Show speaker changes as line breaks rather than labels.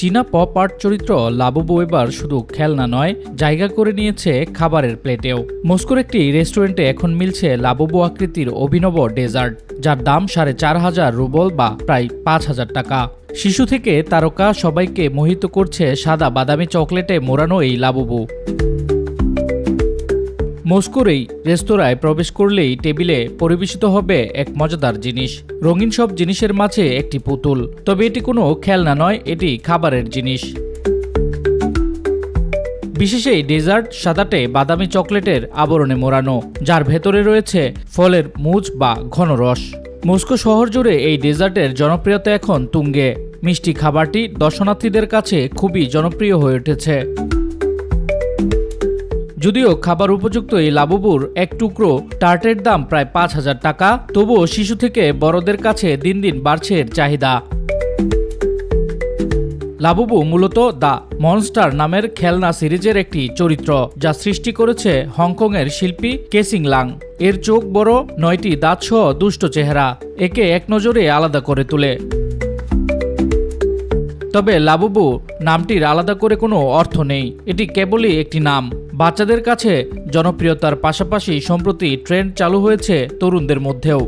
চীনা pop art চরিত্র Labubu এবার শুধু খেলনা নয়, জায়গা করে নিয়েছে খাবারের প্লেটেও। মস্কোর একটি রেস্টুরেন্টে এখন মিলছে লাবুবু আকৃতির অভিনব ডেজার্ট, যার দাম সাড়ে চার হাজার রুবল বা প্রায় পাঁচ হাজার টাকা। শিশু থেকে তারকা সবাইকে মোহিত করছে সাদা বাদামি চকলেটে মোড়ানো এই লাবুবু। মস্কোর এই রেস্তোরাঁয় প্রবেশ করলেই টেবিলে পরিবেশিত হবে এক মজাদার জিনিস। রঙিন সব জিনিসের মাঝে একটি পুতুল। তবে এটি কোনো খেলনা নয়, এটি খাবারের জিনিস। বিশেষ এই ডেজার্ট সাদাটে বাদামি চকলেটের আবরণে মোড়ানো, যার ভেতরে রয়েছে ফলের মুজ বা ঘন রস। মস্কো শহর জুড়ে এই ডেজার্টের জনপ্রিয়তা এখন তুঙ্গে। মিষ্টি খাবারটি দর্শনার্থীদের কাছে খুবই জনপ্রিয় হয়ে উঠেছে। যদিও খাবার উপযুক্ত এই লাবুবুর এক টুকরো টার্টের দাম প্রায় পাঁচ হাজার টাকা, তবুও শিশু থেকে বড়দের কাছে দিন দিন বাড়ছে এর চাহিদা। লাবুবু মূলত দ্য মনস্টার নামের খেলনা সিরিজের একটি চরিত্র, যা সৃষ্টি করেছে হংকংয়ের শিল্পী কেসিং লাং। এর চোখ বড়, নয়টি দাঁতসহ দুষ্ট চেহারা, একে এক নজরে আলাদা করে তোলে। তবে লাবুবু নামটির আলাদা করে কোনো অর্থ নেই। এটি কেবলই একটি নাম। বাচ্চাদের কাছে জনপ্রিয়তার পাশাপাশি সম্প্রতি ট্রেন্ড চালু হয়েছে তরুণদের মধ্যেও।